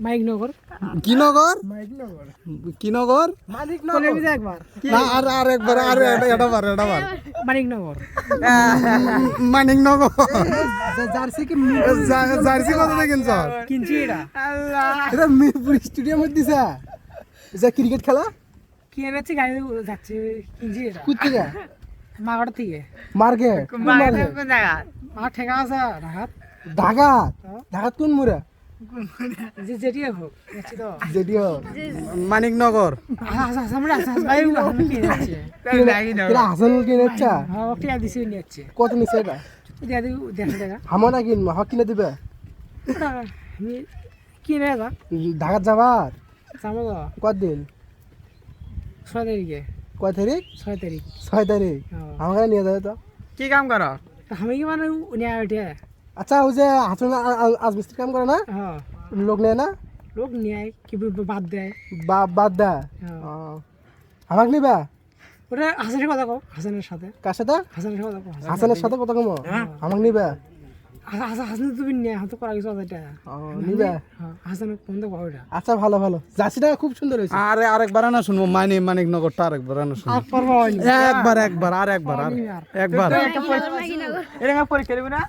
মাইকনগর। কি নগর মাইকনগর কি নগর একবার। না আর আর একবার আর এটা- বার এটা বার। মানিকনগর। মানিক নগর জার্সি কি জার্সি কত দেখেন স্যার কিনছি এটা। এটা মিরপুর স্টেডিয়ামে দিছে। যে ক্রিকেট খেলা? কি এনেছি গাড়ি যাচ্ছে কিনছি এটা। কুত থেকে? মাগড় থেকে। মার্কেট? কোন মার্কেট আমার ঠেকা আছে ঢাকাত? ঢাকা ঢাকাত কোন মুরা যে যেটি হোক যাচ্ছি তো। যেটিও মানিক নগর আমরা গাড়ি আমি কিনে যাচ্ছি এটা হাসান কিনে ইচ্ছা টিয়া দিছি নিয়ে যাচ্ছে কত টাকা হামারা কিনবো হক কিনে দিবে। কিনে যা ঢাকাত যাবার? কতদিন ছয় তারিখে কয় তারিখ? ছয় তারিখ। ছয় তারিখ। আমাকে নিয়ে যাবে তো। কি কাম করো? তা আমি কি মানে নিয়ে উঠে আচ্ছা ওই যে হাসান আজ মিস্ত্রি কাম করে না? হ্যাঁ। লোক নেয় না? লোক নিয়ে কি বাদ দেয়। বা বাদ দা হ্যাঁ। আমাকে নিবা? ওটা হাসানের কথা কও হাসানের সাথে। কার সাথে? হাসানের কথা কও হাসানের সাথে। কথা কমো। আমাকে নিবা? হাসান তুমি নিয়ে হাতে করা গেছো এটা। নিবা? হ্যাঁ কোন কও আচ্ছা ভালো ভালো। জার্সিটা খুব সুন্দর হয়েছে। আরে আরেকবার না শুনব মানি আরেকবার না শুনব। একবার একবার আর একবার আর। একবার। এটা পরীক্ষা দেবে না?